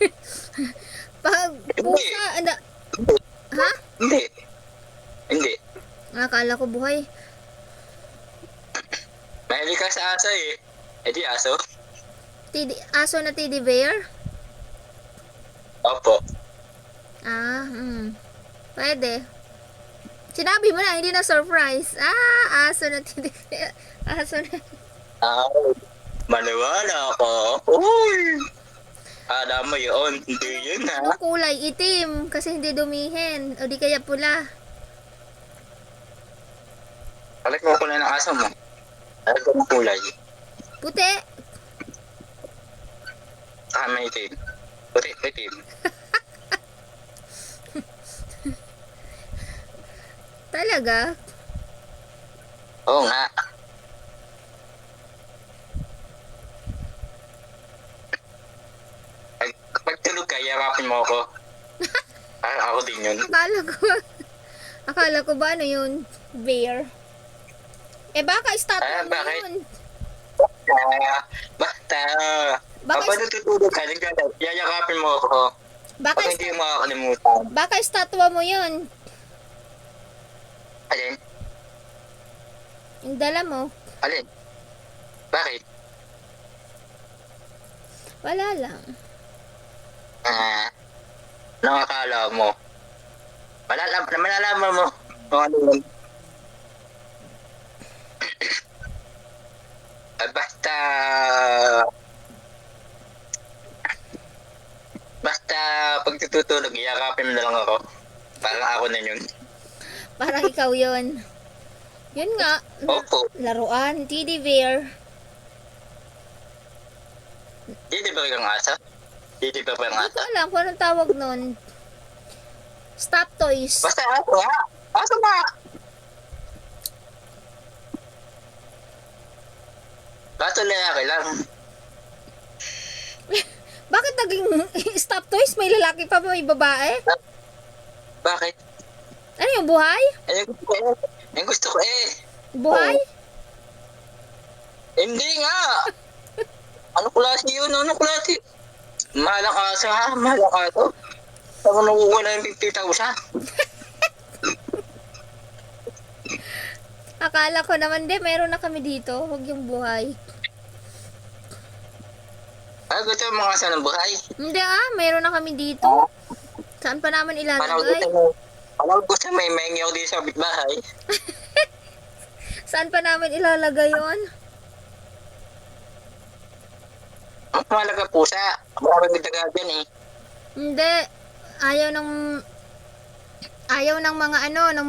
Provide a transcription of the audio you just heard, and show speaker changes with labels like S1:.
S1: Pag pusa, ano, ha?
S2: Hindi. Hindi.
S1: Akala ko buhay.
S2: Mahilig ka sa aso eh. Eh di aso?
S1: Teddy, aso na teddy bear?
S2: Opo.
S1: Ah, hmm. Pwede. Sinabi mo na, hindi na surprise. Ah, aso na teddy bear. Aso na.
S2: Ah, maniwala ako. Uy! Alam mo yun. Hindi yun ha.
S1: Ang kulay itim kasi hindi dumihin. O di kaya pula.
S2: Balik mo kulay ng aso mo. Ano ang kulay?
S1: Puti.
S2: Ah, may itim. Puti, itim.
S1: Talaga?
S2: Oo nga. Pag, pag yakapin mo ako. Ah, ako din yun.
S1: Akala ko, akala ko ba ano yun? Bear. Eh baka statue
S2: Ah,
S1: mo
S2: bakit?
S1: yun.
S2: Ah, basta.
S1: Bakit-
S2: Kapag natutulog ka, nagkala, yayakapin mo ako.
S1: Baka,
S2: Pag hindi mo makakalimutan.
S1: baka statue mo yun.
S2: Alin?
S1: Yung dala mo.
S2: Alin? Bakit?
S1: Wala lang.
S2: Ah, nakakala mo. Malalam, malalaman mo kung ano yun. Ah, basta... Basta pag tututulog, iyakapin mo na lang ako. Parang ako na yun.
S1: Parang ikaw yun. Yun nga.
S2: Opo.
S1: Laruan, teddy bear.
S2: Di ba yung asa? Di di ba ba yung
S1: Hindi ko alam kung anong tawag nun. Stop toys.
S2: Basta aso nga. Aso nga. Kaso lalaki lang.
S1: Bakit naging stop toys? May lalaki pa ba may babae?
S2: Bakit?
S1: Ano yung buhay?
S2: Eh, yung gusto ko eh. Yung gusto ko eh.
S1: Buhay?
S2: Hindi nga. Ano klase yun? Ano klase? Mahal ang aso ha? Mahal ang aso? Ako nakukuha na yung 50,000.
S1: Akala ko naman din, meron na kami dito. Huwag yung buhay.
S2: Ah, gusto yung mga aso ng buhay.
S1: Hindi ah, meron na kami dito. Saan pa naman
S2: Parang gusto
S1: ilalagay?
S2: mo. Parang gusto may mengi ako dito sa bitbahay.
S1: Saan pa namin ilalagay yon?
S2: Ang mahalaga pusa. Maraming daga dyan eh.
S1: Hindi. Ayaw ng... Ayaw ng mga ano, ng